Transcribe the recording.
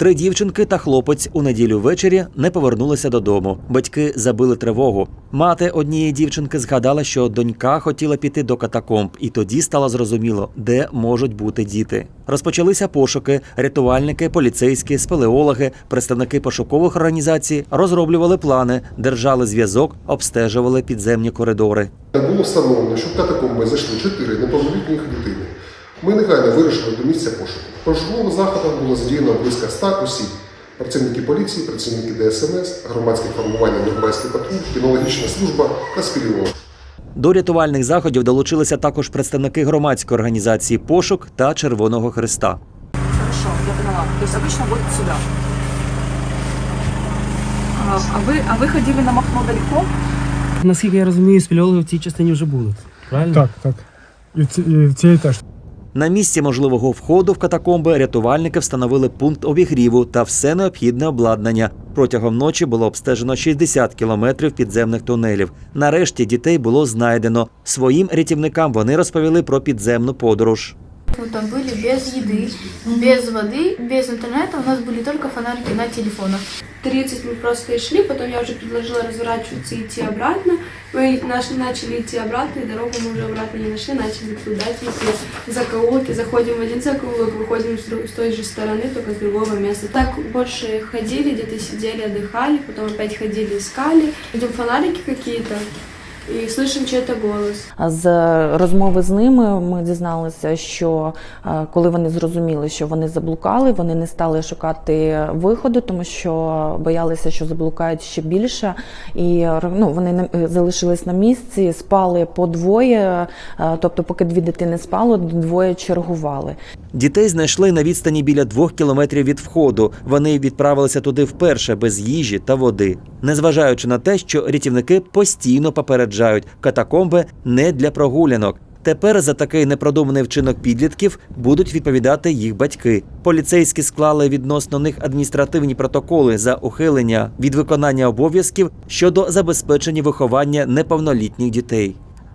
Три дівчинки та хлопець у неділю ввечері не повернулися додому. Батьки забили тривогу. Мати однієї дівчинки згадала, що донька хотіла піти до катакомб, і тоді стало зрозуміло, де можуть бути діти. Розпочалися пошуки. Рятувальники, поліцейські, спелеологи, представники пошукових організацій розроблювали плани, держали зв'язок, обстежували підземні коридори. Було встановлено, що в катакомби зайшли чотири неповнолітніх дитини. Ми негайно вирушили до місця пошуку. В пошукових заходах було задіяно близько 100 осіб. Працівники поліції, працівники ДСНС, громадське формування Норвезький патруль, кінологічна служба та спіліолог. До рятувальних заходів долучилися також представники громадської організації Пошук та Червоного Христа. Хорошо, я поняла. То есть обычно водят сюда. А, а вы, а вы ходили на Махно далеко? Наскільки я розумію, спільологи в цій частині вже будуть. Правильно? Так, так. І в, ці, і в цій теж. На місці можливого входу в катакомби рятувальники встановили пункт обігріву та все необхідне обладнання. Протягом ночі було обстежено 60 кілометрів підземних тунелів. Нарешті дітей було знайдено. Своїм рятівникам вони розповіли про підземну подорож. Мы там были без еды, без воды, без интернета. У нас были только фонарики на телефонах. 30 мы просто и шли, потом я уже предложила разворачиваться и идти обратно. Мы наш- начали идти обратно, и дорогу мы уже обратно не нашли, начали туда идти, закоулки, заходим в один закоулок, выходим с, друг- с той же стороны, только с другого места. Так больше ходили, где-то сидели, отдыхали, потом опять ходили, искали, идем фонарики какие-то, и слышим чей-то голос. З розмови з ними ми дізналися, що е, коли вони зрозуміли, що вони заблукали, вони не стали шукати виходу, тому що боялися, що заблукають ще більше. І ну, вони не- залишились на місці, спали по двоє, е, тобто, поки дві дитини спало, двоє чергували. Дітей знайшли на відстані біля двох кілометрів від входу. Вони відправилися туди вперше без їжі та води, незважаючи на те, що рятівники постійно попереджають катакомби не для прогулянок. Тепер за такий непродуманий вчинок підлітків будуть відповідати їх батьки. Поліцейські склали відносно них адміністративні протоколи за ухилення від виконання обов'язків щодо забезпечення виховання неповнолітніх дітей.